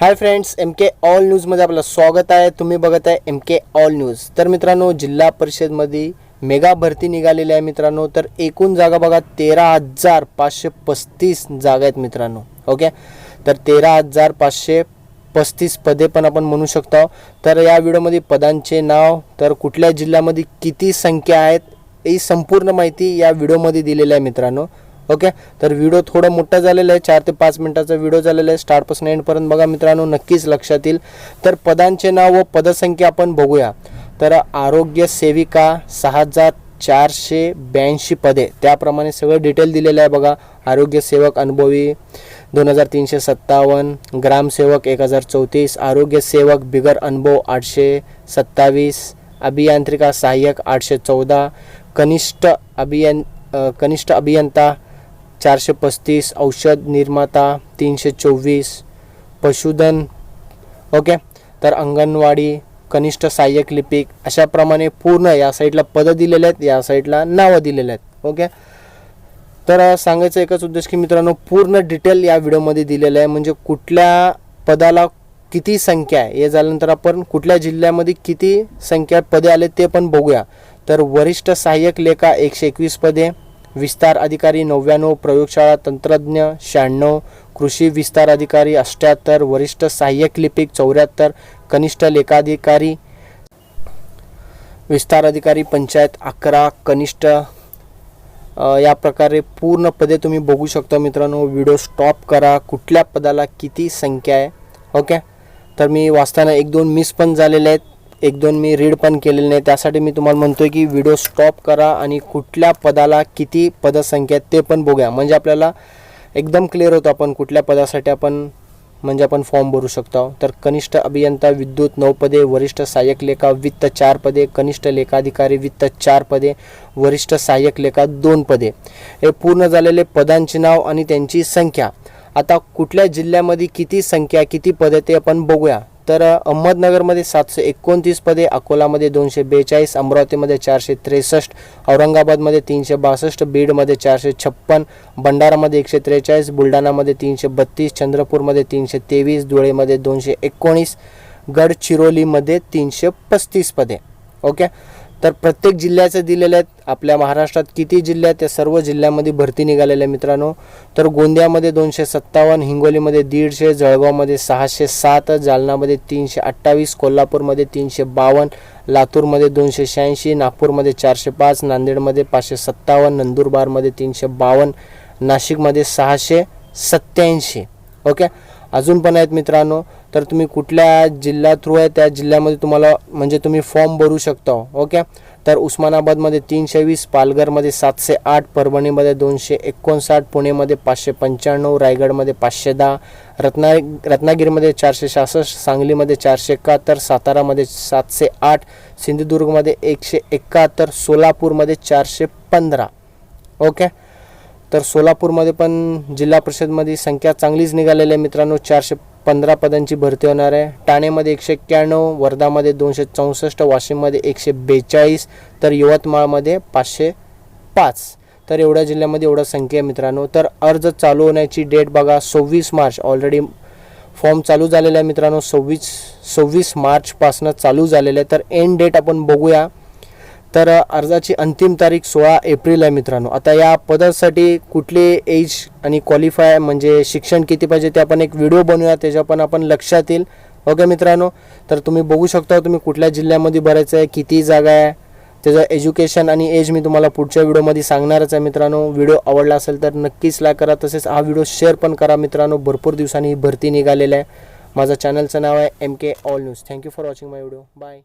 Hi friends M K all न्यूजमध्ये आपलं स्वागत आहे. तुम्ही बघत आहे एम के ऑल न्यूज तर मित्रांनो जिल्हा परिषदमध्ये मेगा भरती निघालेली आहे मित्रांनो. तर एकूण जागा बघा तेरा हजार पाचशे पस्तीस जागा आहेत मित्रांनो. ओके? तर तेरा हजार पाचशे पस्तीस पदे पण आपण म्हणू शकतो तर या व्हिडिओमध्ये पदांचे नाव तर कुठल्या जिल्ह्यामध्ये किती संख्या आहेत ही संपूर्ण माहिती या व्हिडिओमध्ये दिलेली आहे मित्रांनो. ओके? तर व्हिडिओ थोडा मोठा झालेला आहे. चार ते पाच मिनिटाचा व्हिडिओ झालेला आहे. स्टार्टपासून एंडपर्यंत बघा मित्रांनो नक्कीच लक्षात येईल. तर पदांचे नाव व पदसंख्या आपण बघूया. तर आरोग्य सेविका सहा हजार चारशे ब्याऐंशी पदे. त्याप्रमाणे सगळं डिटेल दिलेलं आहे बघा. आरोग्य सेवक अनुभवी दोन हजार तीनशे सत्तावन्न. ग्रामसेवक एक हजार चौतीस. आरोग्य सेवक बिगर अनुभव आठशे सत्तावीस. अभियांत्रिका सहाय्यक आठशे चौदा. कनिष्ठ अभियन कनिष्ठ अभियंता चारशे पस्तीस औषध निर्माता तीनशे चोवीस पशुधन ओके? तर अंगणवाडी कनिष्ठ सहाय्यक लिपिक अशाप्रमाणे पूर्ण या साईडला पदं दिलेले आहेत या साईडला नावं दिलेले आहेत ओके? तर सांगायचं एकच उद्देश की मित्रांनो पूर्ण डिटेल या व्हिडिओमध्ये दिलेलं आहे म्हणजे कुठल्या पदाला किती संख्या आहे हे झाल्यानंतर आपण कुठल्या जिल्ह्यामध्ये किती संख्या पदे आले ते पण बघूया. तर वरिष्ठ सहाय्यक लेखा एकशे एकवीस पदे विस्तार अधिकारी नव्याण्णव प्रयोगशाळा तंत्रज्ञ शहाण्णव कृषी विस्तार अधिकारी अष्ट्याहत्तर वरिष्ठ सहाय्यक लिपिक चौऱ्याहत्तर कनिष्ठ लेखाधिकारी विस्तार अधिकारी पंचायत अकरा कनिष्ठ या प्रकारे पूर्ण पदे तुम्ही बघू शकता मित्रांनो. व्हिडिओ स्टॉप करा. कुठल्या पदाला किती संख्या आहे? ओके तर मी वाचताना एक दोन मिस पण झालेले आहेत. एक दोन मी रीड पण केलेले नाही. त्यासाठी मी तुम्हाला म्हणतो की व्हिडिओ स्टॉप करा आणि कुठल्या पदाला किती पदसंख्या आहेत ते पण बघूया. म्हणजे आपल्याला एकदम क्लिअर होतं आपण कुठल्या पदासाठी आपण म्हणजे आपण फॉर्म भरू शकतो तर कनिष्ठ अभियंता विद्युत नऊ पदे वरिष्ठ सहाय्यक लेखा वित्त चार पदे कनिष्ठ लेखाधिकारी वित्त चार पदे वरिष्ठ सहाय्यक लेखा दोन पदे. हे पूर्ण झालेले पदांचे नाव आणि त्यांची संख्या. आता कुठल्या जिल्ह्यामध्ये किती संख्या किती पदे ते आपण बघूया. तर अहमदनगरमध्ये सातशे एकोणतीस पदे अकोलामध्ये दोनशे बेचाळीस अमरावतीमध्ये चारशे त्रेसष्ट औरंगाबादमध्ये तीनशे बासष्ट बीडमध्ये चारशे छप्पन भंडारामध्ये एकशे त्रेचाळीस बुलढाणामध्ये तीनशे बत्तीस चंद्रपूरमध्ये तीनशे तेवीस धुळेमध्ये दोनशे एकोणीस गडचिरोलीमध्ये तीनशे पस्तीस पदे. ओके? तर प्रत्येक जिल्ह्याचं दिलेलं आहेत. आपल्या महाराष्ट्रात किती जिल्हे आहेत त्या सर्व जिल्ह्यामध्ये भरती निघालेल्या आहे मित्रांनो. तर गोंदियामध्ये दोनशे सत्तावन्न हिंगोलीमध्ये दीडशे जळगावमध्ये सहाशे सात जालनामध्ये तीनशे अठ्ठावीस कोल्हापूरमध्ये तीनशे बावन्न लातूरमध्ये दोनशे शहाऐंशी नागपूरमध्ये चारशे पाच नांदेडमध्ये पाचशे सत्तावन्न नंदुरबारमध्ये तीनशे बावन्न नाशिकमध्ये सहाशे सत्याऐंशी ओके? अजून पण आहेत मित्रांनो तर तुम्ही कुठल्या जिल्हा थ्रू आहे त्या जिल्ह्यामध्ये तुम्हाला म्हणजे तुम्ही फॉर्म भरू शकता ओके? तर उस्मानाबादमध्ये तीनशे वीस पालघरमध्ये सातशे आठ परभणीमध्ये दोनशे एकोणसाठ पुणेमध्ये पाचशे पंच्याण्णव रायगडमध्ये पाचशे दहा रत्ना रत्नागिरीमध्ये चारशे सहासष्ट सांगलीमध्ये चारशे एकाहत्तर सातारामध्ये सातशे आठ सिंधुदुर्गमध्ये एकशे एकाहत्तर सोलापूरमध्ये चारशे पंधरा ओके? तर सोलापूरमध्ये पण जिल्हा परिषदमध्ये संख्या चांगलीच निघालेली आहे मित्रांनो. चारशे पंधरा पदांची भरती होणार आहे. ठाणेमध्ये एकशे एक्क्याण्णव वर्धामध्ये दोनशे चौसष्ट वाशिममध्ये एकशे बेचाळीस तर यवतमाळमध्ये पाचशे पाच. तर एवढ्या जिल्ह्यामध्ये एवढा संख्या आहे मित्रांनो. तर अर्ज चालू होण्याची डेट बघा सव्वीस मार्च. ऑलरेडी फॉर्म चालू झालेला आहे मित्रांनो. सव्वीस सव्वीस मार्चपासनं चालू झालेलं आहे. तर एंड डेट आपण बघूया. तर अर्जाची अंतिम तारीख सोळा एप्रिल आहे मित्रांनो. आता या पदासाठी कुठले एज आणि क्वालिफाय म्हणजे शिक्षण किती पाहिजे ते आपण एक व्हिडिओ बनवूया त्याच्या पण आपण लक्षात येईल. ओके मित्रांनो? तर तुम्ही बघू शकता तुम्ही कुठल्या जिल्ह्यामध्ये भरायचं आहे किती जागा आहे. त्याचं एज्युकेशन आणि एज मी तुम्हाला पुढच्या व्हिडिओमध्ये सांगणारच आहे मित्रांनो. व्हिडिओ आवडला असेल तर नक्कीच लाईक करा. तसेच हा व्हिडिओ शेअर पण करा मित्रांनो. भरपूर दिवसांनी भरती निघालेला आहे. माझं चॅनलचं नाव आहे M K all news thank you for watching my video bye